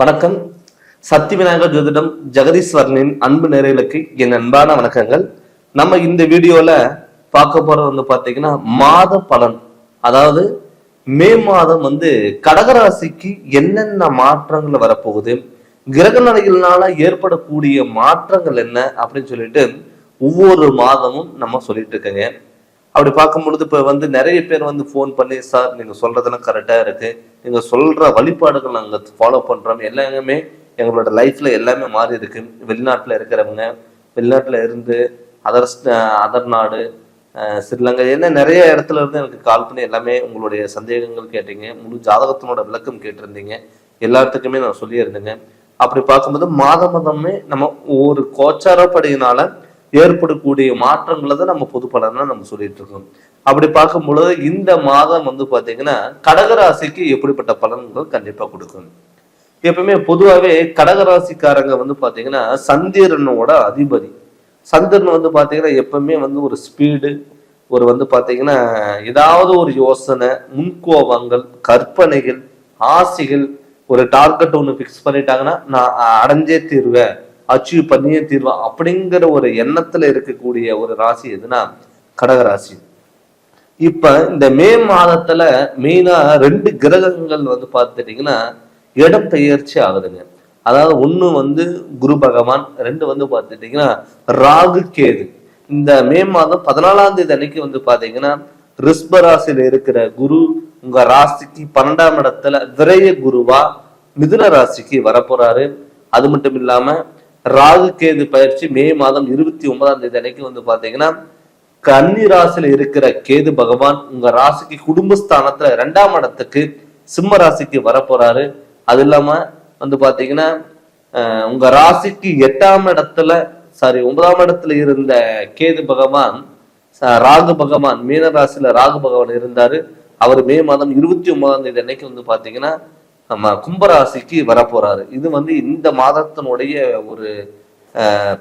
வணக்கம். சக்தி விநாயகர் ஜோதிடம் ஜெகதீஸ்வரனின் அன்பு நேரலுக்கு என் அன்பான வணக்கங்கள். நம்ம இந்த வீடியோல பார்க்க போறது வந்து பாத்தீங்கன்னா மாத பலன். அதாவது மே மாதம் வந்து கடகராசிக்கு என்னென்ன மாற்றங்கள் வரப்போகுது கிரக நிலைகள்னால ஏற்படக்கூடிய மாற்றங்கள் என்ன அப்படின்னு சொல்லிட்டு ஒவ்வொரு மாதமும் நம்ம சொல்லிட்டு இருக்கேங்க. அப்படி பார்க்கும் பொழுது இப்போ வந்து நிறைய பேர் வந்து ஃபோன் பண்ணி சார் நீங்கள் சொல்றதெல்லாம் கரெக்டாக இருக்கு. நீங்கள் சொல்ற வழிபாடுகள் நாங்கள் ஃபாலோ பண்ணுறோம் எல்லாமே எங்களோட லைஃப்ல எல்லாமே மாறி இருக்கு. வெளிநாட்டில் இருக்கிறவங்க வெளிநாட்டில் இருந்து அதர் அதர் நாடு ஸ்ரீலங்கா என்ன நிறைய இடத்துல இருந்து எனக்கு கால் பண்ணி எல்லாமே உங்களுடைய சந்தேகங்கள் கேட்டீங்க. முழு ஜாதகத்தினோட விளக்கம் கேட்டிருந்தீங்க. எல்லாத்துக்குமே நான் சொல்லியிருந்தேங்க. அப்படி பார்க்கும்போது மாத மாதமே நம்ம ஒரு கோச்சாரப்படியினால ஏற்படக்கூடிய மாற்றங்களை தான் நம்ம பொது பலனா நம்ம சொல்லிட்டு இருக்கோம். அப்படி பார்க்கும் பொழுது இந்த மாதம் வந்து பாத்தீங்கன்னா கடகராசிக்கு எப்படிப்பட்ட பலன்கள் கண்டிப்பா கொடுக்கும். எப்பவுமே பொதுவாகவே கடகராசிக்காரங்க வந்து பாத்தீங்கன்னா சந்திரனோட அதிபதி. சந்திரன் வந்து பாத்தீங்கன்னா எப்பவுமே வந்து ஒரு ஸ்பீடு ஒரு வந்து பாத்தீங்கன்னா ஏதாவது ஒரு யோசனை முன்கோபங்கள் கற்பனைகள் ஆசைகள் ஒரு டார்கெட் ஒன்று ஃபிக்ஸ் பண்ணிட்டாங்கன்னா நான் அடைஞ்சே தீர்வேன். அச்சீவ் பண்ணியே தீர்வான் அப்படிங்கிற ஒரு எண்ணத்துல இருக்கக்கூடிய ஒரு ராசி எதுனா கடகராசி இப்ப இந்த மே மாதத்துல மெயினா ரெண்டு கிரகங்கள் வந்து பார்த்துட்டீங்கன்னா இடம் பெயர்ச்சி ஆகுதுங்க. அதாவது ஒண்ணு வந்து குரு பகவான் ரெண்டு வந்து பார்த்துட்டீங்கன்னா ராகு கேது. இந்த மே மாதம் பதினாலாம் தேதி அன்னைக்கு வந்து பாத்தீங்கன்னா ரிஷ்ப ராசியில இருக்கிற குரு உங்க ராசிக்கு பன்னெண்டாம் இடத்துல விரைய குருவா மிதுன ராசிக்கு வரப்போறாரு. அது மட்டும் இல்லாம ராகு கேது பயிற்சி மே மாதம் இருபத்தி ஒன்பதாம் தேதி அன்னைக்கு வந்து பாத்தீங்கன்னா கன்னி ராசியில இருக்கிற கேது பகவான் உங்க ராசிக்கு குடும்பஸ்தானத்துல ரெண்டாம் இடத்துக்கு சிம்ம ராசிக்கு வரப்போறாரு. அது இல்லாம வந்து பாத்தீங்கன்னா அஹ், உங்க ராசிக்கு எட்டாம் இடத்துல சாரி ஒன்பதாம் இடத்துல இருந்த கேது பகவான் ராகு பகவான் மீன ராசியில ராகு பகவான் இருந்தாரு. அவர் மே மாதம் இருபத்தி ஒன்பதாம் தேதி அன்னைக்கு வந்து பாத்தீங்கன்னா நம்ம கும்பராசிக்கு வரப்போறாரு. இது வந்து இந்த மாதத்தினுடைய ஒரு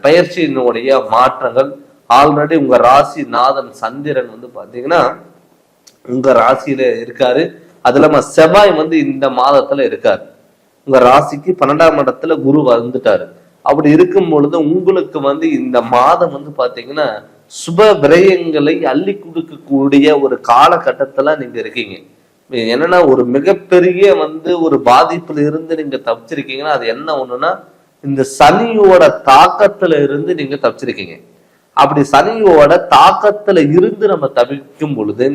பயிற்சியினுடைய மாற்றங்கள். ஆல்ரெடி உங்க ராசி நாதன் சந்திரன் வந்து பாத்தீங்கன்னா உங்க ராசியில இருக்காரு. அது இல்லாம செவ்வாய் வந்து இந்த மாதத்துல இருக்காரு. உங்க ராசிக்கு பன்னெண்டாம் இடத்துல குரு வந்துட்டாரு. அப்படி இருக்கும் பொழுது உங்களுக்கு வந்து இந்த மாதம் வந்து பாத்தீங்கன்னா சுப விரயங்களை அள்ளி கொடுக்கக்கூடிய ஒரு காலகட்டத்துல நீங்க இருக்கீங்க. என்னன்னா ஒரு மிகப்பெரிய வந்து ஒரு பாதிப்புல இருந்து நீங்க தப்பிச்சிருக்கீங்கன்னா அது என்ன ஒண்ணுன்னா இந்த சனியோட தாக்கத்துல இருந்து நீங்க தப்பிச்சிருக்கீங்க. அப்படி சனியோட தாக்கத்துல இருந்து நம்ம தவிக்கும் பொழுது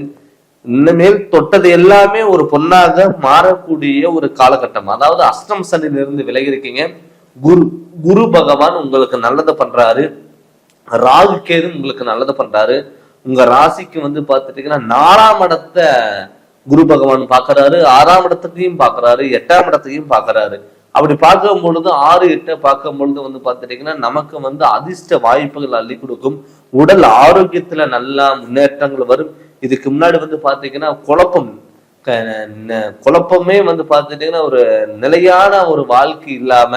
இனிமேல் தொட்டது எல்லாமே ஒரு பொன்னாக மாறக்கூடிய ஒரு காலகட்டம். அதாவது அஷ்டம் சனியிலிருந்து விலகி இருக்கீங்க குரு குரு பகவான் உங்களுக்கு நல்லதை பண்றாரு. ராகு கேது உங்களுக்கு நல்லது பண்றாரு. உங்க ராசிக்கு வந்து பார்த்துட்டீங்கன்னா நாலாம் இடத்தை குரு பகவான் பாக்குறாரு ஆறாம் இடத்துலையும் பாக்குறாரு எட்டாம் இடத்தையும் பாக்குறாரு அப்படி பார்க்கும் பொழுது ஆறு எட்டை பார்க்கும் பொழுது வந்து பார்த்துட்டீங்கன்னா நமக்கு வந்து அதிர்ஷ்ட வாய்ப்புகள் அள்ளி கொடுக்கும். உடல் ஆரோக்கியத்துல நல்லா முன்னேற்றங்கள் வரும். இதுக்கு முன்னாடி வந்து பார்த்தீங்கன்னா குழப்பம் குழப்பமே வந்து பார்த்துட்டீங்கன்னா ஒரு நிலையான ஒரு வாழ்க்கை இல்லாம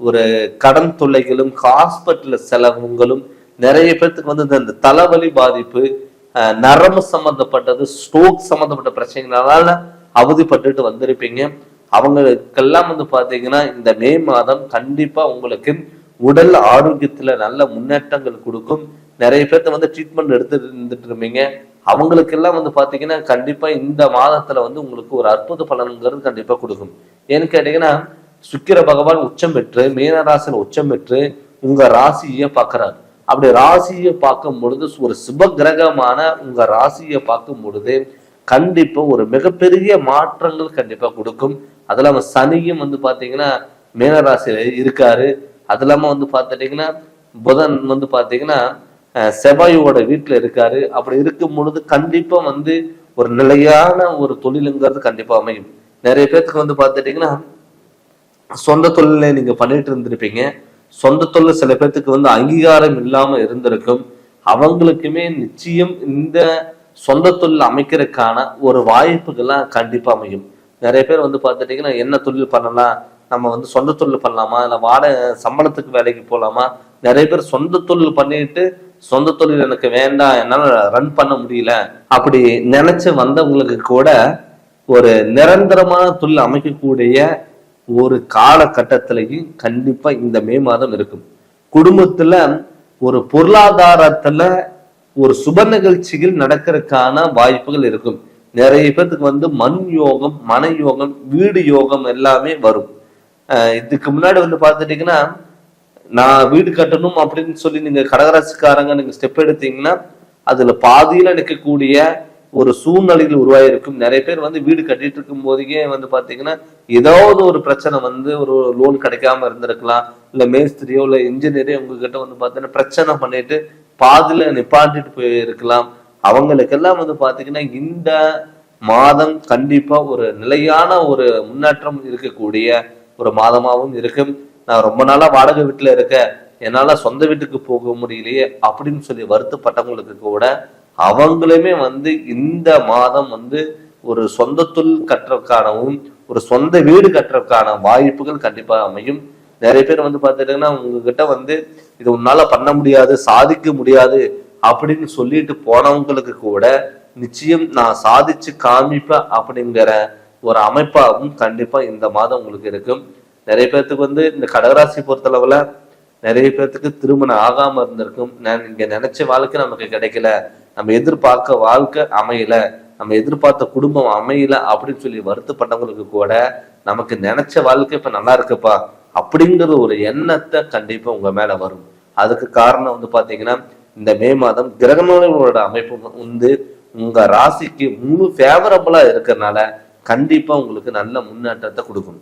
ஒரு கடன் தொல்லைகளும் ஹாஸ்பிட்டல் செலவுகளும் நிறைய பேர்த்துக்கு வந்து இந்த- தலைவலி பாதிப்பு நரம்பு சம்பந்தப்பட்டது ஸ்ட்ரோக் சம்பந்தப்பட்ட பிரச்சனைகளால அவதிப்பட்டுட்டு வந்திருப்பீங்க. அவங்களுக்கெல்லாம் வந்து பாத்தீங்கன்னா இந்த மே மாதம் கண்டிப்பா உங்களுக்கு உடல் ஆரோக்கியத்துல நல்ல முன்னேற்றங்கள் கொடுக்கும். நிறைய பேர்த்த வந்து ட்ரீட்மெண்ட் எடுத்து இருந்துட்டு இருப்பீங்க. அவங்களுக்கெல்லாம் வந்து பாத்தீங்கன்னா கண்டிப்பா இந்த மாதத்துல வந்து உங்களுக்கு ஒரு அற்புத பலன்கிறது கண்டிப்பா கொடுக்கும். ஏன்னு கேட்டீங்கன்னா சுக்கிர பகவான் உச்சம் பெற்று மீனராசன் உச்சம் பெற்று உங்க ராசியை பார்க்குறாரு அப்படி ராசியை பார்க்கும் பொழுது ஒரு சுப கிரகமான உங்க ராசியை பார்க்கும் பொழுது கண்டிப்பா ஒரு மிகப்பெரிய மாற்றங்கள் கண்டிப்பா கொடுக்கும். அது இல்லாம சனியும் வந்து பாத்தீங்கன்னா மீனராசியில இருக்காரு. அது இல்லாம வந்து பாத்துட்டீங்கன்னா புதன் வந்து பாத்தீங்கன்னா செவ்வாயோட வீட்டுல இருக்காரு. அப்படி இருக்கும் பொழுது கண்டிப்பா வந்து ஒரு நிலையான ஒரு தொழிலுங்கிறது கண்டிப்பா அமையும். நிறைய பேருக்கு வந்து பாத்துட்டீங்கன்னா சொந்த தொழிலை நீங்க பண்ணிட்டு இருந்திருப்பீங்க. சொந்த தொழில் சில பேர்த்துக்கு வந்து அங்கீகாரம் இல்லாம இருந்திருக்கும். அவங்களுக்குமே நிச்சயம் இந்த சொந்த தொழில் அமைக்கிறதுக்கான ஒரு வாய்ப்புகள்லாம் கண்டிப்பா அமையும். நிறைய பேர் வந்து பார்த்துட்டீங்கன்னா என்ன தொழில் பண்ணலாம்? நம்ம வந்து சொந்த தொழில் பண்ணலாமா? இல்லை வாடகை சம்பளத்துக்கு வேலைக்கு போகலாமா நிறைய பேர் சொந்த தொழில் பண்ணிட்டு சொந்த தொழில் எனக்கு வேண்டாம் என்னால ரன் பண்ண முடியல அப்படி நினைச்சு வந்தவங்களுக்கு கூட ஒரு நிரந்தரமான தொழில் அமைக்கக்கூடிய ஒரு காலகட்டத்திலையும் கண்டிப்பா இந்த மே மாதம் இருக்கும். குடும்பத்துல ஒரு பொருளாதாரத்துல ஒரு சுப நிகழ்ச்சிகள் நடக்கிறதுக்கான வாய்ப்புகள் இருக்கும். நிறைய பேர்த்துக்கு வந்து மண் யோகம் மன யோகம் வீடு யோகம் எல்லாமே வரும். இதுக்கு முன்னாடி வந்து பார்த்துட்டீங்கன்னா நான் வீடு கட்டணும் அப்படின்னு சொல்லி நீங்க கடகராசிக்காரங்க நீங்க ஸ்டெப் எடுத்தீங்கன்னா அதுல பாதியில நிற்கக்கூடிய ஒரு சூழ்நிலைகள் உருவாயிருக்கும். நிறைய பேர் வந்து வீடு கட்டிட்டு இருக்கும் போதே வந்து பாத்தீங்கன்னா ஏதாவது ஒரு பிரச்சனை வந்து ஒரு லோன் கிடைக்காம இருந்திருக்கலாம். இல்ல மேஸ்திரியோ இல்ல இன்ஜினியரோ உங்ககிட்ட வந்து பாத்தீங்கன்னா பிரச்சனை பண்ணிட்டு பாதியில நிப்பாட்டிட்டு போயிருக்கலாம். அவங்களுக்கெல்லாம் வந்து பாத்தீங்கன்னா இந்த மாதம் கண்டிப்பா ஒரு நிலையான ஒரு முன்னேற்றம் இருக்கக்கூடிய ஒரு மாதமாகவும் இருக்கும். நான் ரொம்ப நாளா வாடகை வீட்டுல இருக்கேன். என்னால சொந்த வீட்டுக்கு போக முடியலையே அப்படின்னு சொல்லி வருத்தப்பட்டவங்களுக்கு கூட அவங்களுமே வந்து இந்த மாதம் வந்து ஒரு சொந்த தொழில் கட்டுறதுக்கானவும் ஒரு சொந்த வீடு கட்டுறதுக்கான வாய்ப்புகள் கண்டிப்பாக அமையும். நிறைய பேர் வந்து பார்த்துட்டீங்கன்னா உங்ககிட்ட வந்து இது உன்னால பண்ண முடியாது சாதிக்க முடியாது அப்படின்னு சொல்லிட்டு போனவங்களுக்கு கூட நிச்சயம் நான் சாதிச்சு காமிப்பேன் அப்படிங்கிற ஒரு அமைப்பாகவும் கண்டிப்பா இந்த மாதம் உங்களுக்கு இருக்கும். நிறைய பேர்த்துக்கு வந்து இந்த கடகராசி பொறுத்தளவுல நிறைய பேர்த்துக்கு திருமணம் ஆகாம இருந்திருக்கும். நான் இங்க நினைச்ச வாழ்க்கை நமக்கு கிடைக்கல. நம்ம எதிர்பார்க்க வாழ்க்கை அமையல நம்ம எதிர்பார்த்த குடும்பம் அமையல அப்படின்னு சொல்லி வருத்தப்பட்டவங்களுக்கு கூட நமக்கு நினைச்ச வாழ்க்கை இப்ப நல்லா இருக்குப்பா அப்படிங்கிற ஒரு எண்ணத்தை கண்டிப்பா உங்க மேல வரும். அதுக்கு காரணம் வந்து பாத்தீங்கன்னா இந்த மே மாதம் கிரகங்களோட அமைப்பு வந்து உங்க ராசிக்கு முழு ஃபேவரபுளா இருக்கிறதுனால கண்டிப்பா உங்களுக்கு நல்ல முன்னேற்றத்தை கொடுக்கும்.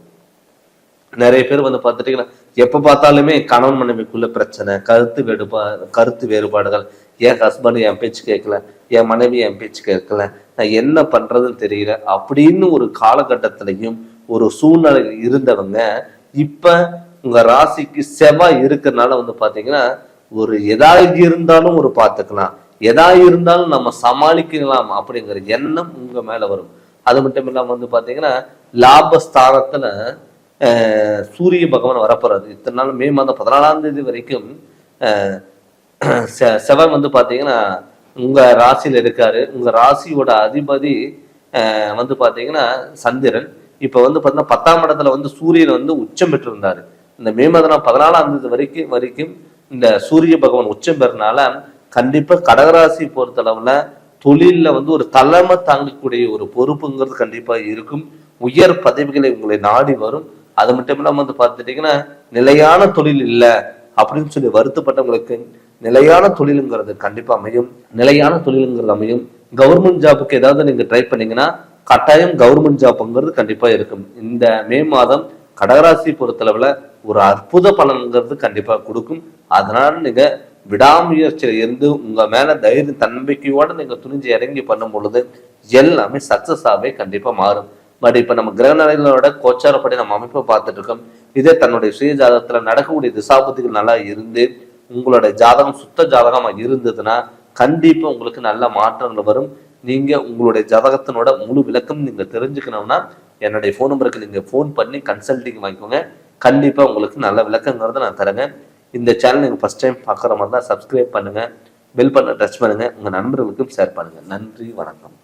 நிறைய பேர் வந்து பார்த்துட்டீங்கன்னா எப்ப பார்த்தாலுமே கணவன் மனைவிக்குள்ள பிரச்சனை கருத்து வேறுபா கருத்து வேறுபாடுகள் என் ஹஸ்பண்ட் என் பேச்சு கேட்கல என் மனைவி என் பேச்சு கேட்கல நான் என்ன பண்றதுன்னு தெரியல. அப்படின்னு ஒரு காலகட்டத்திலையும் ஒரு சூழ்நிலை இருந்தவங்க இப்ப உங்க ராசிக்கு செவ்வாய் இருக்கிறதுனால வந்து பாத்தீங்கன்னா ஒரு எதா இருந்தாலும் ஒரு பார்த்துக்கலாம் எதா இருந்தாலும் நம்ம சமாளிக்கலாம் அப்படிங்கிற எண்ணம் உங்க மேல வரும். அது மட்டும் இல்லாம வந்து பாத்தீங்கன்னா லாபஸ்தானத்துல சூரிய பகவான் வரப்போறாரு. இத்தனை நாள் மே மாதம் பதினாலாம் தேதி வரைக்கும் செவன் வந்து பார்த்தீங்கன்னா உங்கள் ராசியில் இருக்காரு. உங்கள் ராசியோட அதிபதி வந்து பார்த்தீங்கன்னா சந்திரன். இப்போ வந்து பார்த்தீங்கன்னா பத்தாம் இடத்துல வந்து சூரியன் வந்து உச்சம் பெற்றிருந்தார். இந்த மே மாதம் பதினாலாம் தேதி வரைக்கும் வரைக்கும் இந்த சூரிய பகவான் உச்சம் பெறனால கண்டிப்பாக கடகராசி பொறுத்தளவில் தொழிலில் வந்து ஒரு தலைமை தாங்கக்கூடிய ஒரு பொறுப்புங்கிறது கண்டிப்பாக இருக்கும். உயர் பதவிகளை உங்களை நாடி வரும். அது மட்டும் இல்லாமல் வந்து பார்த்துட்டீங்கன்னா நிலையான தொழில் இல்லை அப்படின்னு சொல்லி வருத்தப்பட்டவங்களுக்கு நிலையான தொழிலுங்கிறது கண்டிப்பா அமையும். நிலையான தொழிலுங்கிறது அமையும். கவர்மெண்ட் ஜாபுக்கு ஏதாவது நீங்க ட்ரை பண்ணீங்கன்னா கட்டாயம் கவர்மெண்ட் ஜாப்ங்கிறது கண்டிப்பா இருக்கும். இந்த மே மாதம் கடகராசி பொறுத்தளவுல ஒரு அற்புத பலன்கிறது கண்டிப்பா கொடுக்கும். அதனால நீங்க விடாமுயற்சியில இருந்து உங்க மேல தைரிய தன்னம்பிக்கையோட நீங்க துணிஞ்சு இறங்கி பண்ணும் பொழுது எல்லாமே சக்சஸ் ஆகவே கண்டிப்பா மாறும். பட் இப்ப நம்ம கிரகநிலைகளோட கோச்சாரப்படி நம்ம அமைப்பை பார்த்துட்டு இருக்கோம். இதே தன்னுடைய சுயஜாதகத்துல நடக்கக்கூடிய திசாபுத்திகள் நல்லா இருந்து உங்களோட ஜாதகம் சுத்த ஜாதகமாக இருந்ததுன்னா கண்டிப்பாக உங்களுக்கு நல்ல மாற்றங்கள் வரும். நீங்கள் உங்களுடைய ஜாதகத்தினோட முழு விளக்கம் நீங்கள் தெரிஞ்சுக்கணும்னா என்னுடைய ஃபோன் நம்பருக்கு நீங்கள் ஃபோன் பண்ணி கன்சல்டிங் வாங்கிக்கோங்க. கண்டிப்பாக உங்களுக்கு நல்ல விளக்கங்கிறத நான் தரேங்க. இந்த சேனல் நீங்கள் ஃபர்ஸ்ட் டைம் பார்க்குற மாதிரி தான் சப்ஸ்கிரைப் பண்ணுங்கள் பெல் பண்ண டச் பண்ணுங்கள் உங்கள் நண்பர்களுக்கும் ஷேர் பண்ணுங்கள் நன்றி வணக்கம்.